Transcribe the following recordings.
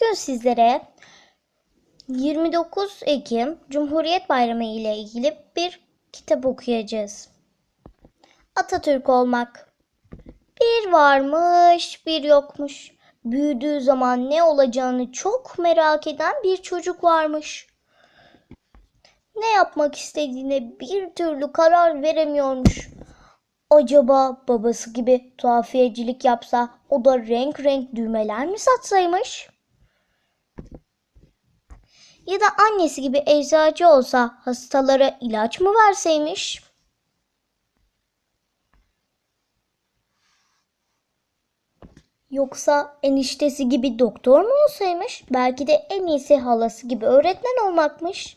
Bugün sizlere 29 Ekim Cumhuriyet Bayramı ile ilgili bir kitap okuyacağız. Atatürk olmak. Bir varmış, bir yokmuş. Büyüdüğü zaman ne olacağını çok merak eden bir çocuk varmış. Ne yapmak istediğine bir türlü karar veremiyormuş. Acaba babası gibi tuhafiyecilik yapsa o da renk renk düğmeler mi satsaymış? Ya da annesi gibi eczacı olsa hastalara ilaç mı verseymiş? Yoksa eniştesi gibi doktor mu olsaymış? Belki de en iyisi halası gibi öğretmen olmakmış.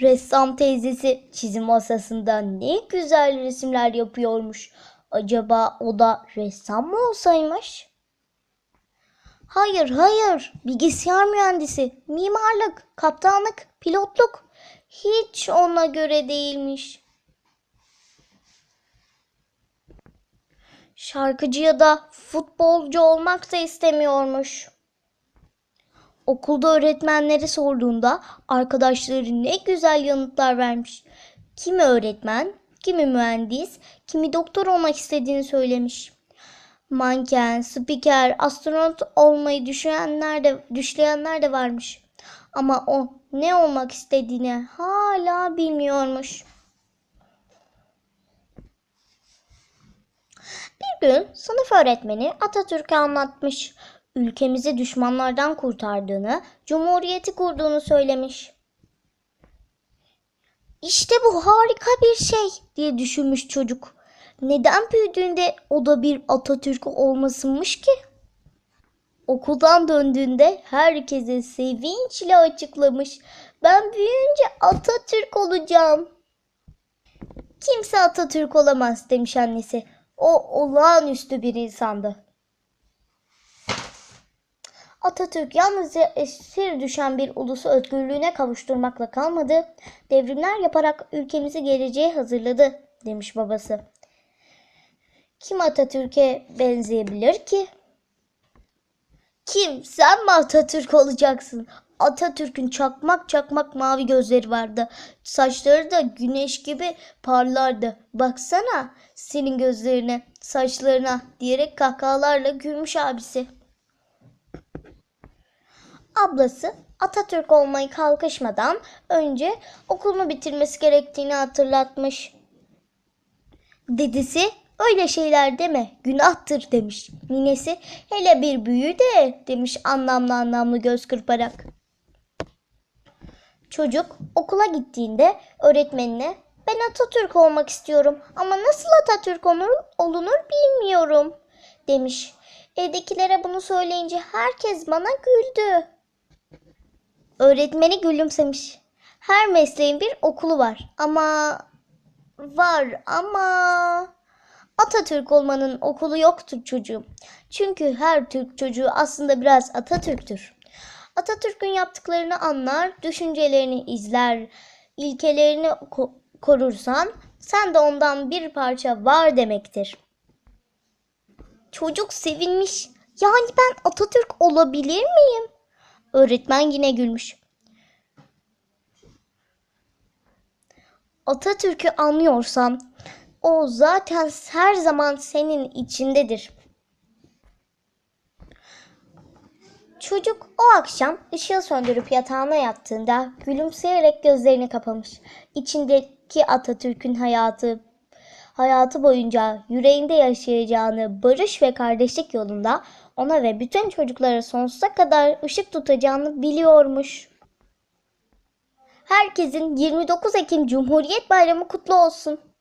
Ressam teyzesi çizim masasında ne güzel resimler yapıyormuş. Acaba o da ressam mı olsaymış? Hayır, hayır. Bilgisayar mühendisi, mimarlık, kaptanlık, pilotluk hiç ona göre değilmiş. Şarkıcı ya da futbolcu olmak da istemiyormuş. Okulda öğretmenleri sorduğunda arkadaşları ne güzel yanıtlar vermiş. Kimi öğretmen, kimi mühendis, kimi doktor olmak istediğini söylemiş. Manken, spiker, astronot olmayı düşünenler de, düşleyenler de varmış. Ama o ne olmak istediğini hala bilmiyormuş. Bir gün sınıf öğretmeni Atatürk'e anlatmış. Ülkemizi düşmanlardan kurtardığını, cumhuriyeti kurduğunu söylemiş. İşte bu harika bir şey diye düşünmüş çocuk. Neden büyüdüğünde o da bir Atatürk olmasınmış ki? Okuldan döndüğünde herkese sevinçle açıklamış. Ben büyüyünce Atatürk olacağım. Kimse Atatürk olamaz demiş annesi. O olağanüstü bir insandı. Atatürk yalnızca esir düşen bir ulusu özgürlüğüne kavuşturmakla kalmadı, devrimler yaparak ülkemizi geleceğe hazırladı demiş babası. Kim Atatürk'e benzeyebilir ki? Kim? Sen mi Atatürk olacaksın? Atatürk'ün çakmak çakmak mavi gözleri vardı. Saçları da güneş gibi parlardı. Baksana senin gözlerine, saçlarına diyerek kahkahalarla gülmüş abisi. Ablası Atatürk olmayı kalkışmadan önce okulunu bitirmesi gerektiğini hatırlatmış. Dedesi öyle şeyler deme günahtır demiş. Ninesi hele bir büyü de demiş anlamlı anlamlı göz kırparak. Çocuk okula gittiğinde öğretmenine ben Atatürk olmak istiyorum ama nasıl Atatürk olur, olunur bilmiyorum demiş. Evdekilere bunu söyleyince herkes bana güldü. Öğretmeni gülümsemiş. Her mesleğin bir okulu var ama var ama Atatürk olmanın okulu yoktur çocuğum. Çünkü her Türk çocuğu aslında biraz Atatürk'tür. Atatürk'ün yaptıklarını anlar, düşüncelerini izler, ilkelerini ko- korursan sen de ondan bir parça var demektir. Çocuk sevinmiş. Yani ben Atatürk olabilir miyim? Öğretmen yine gülmüş. Atatürk'ü anlıyorsan o zaten her zaman senin içindedir. Çocuk o akşam ışığı söndürüp yatağına yattığında gülümseyerek gözlerini kapamış. İçindeki Atatürk'ün hayatı hayatı boyunca yüreğinde yaşayacağını barış ve kardeşlik yolunda ona ve bütün çocuklara sonsuza kadar ışık tutacağını biliyormuş. Herkesin 29 Ekim Cumhuriyet Bayramı kutlu olsun.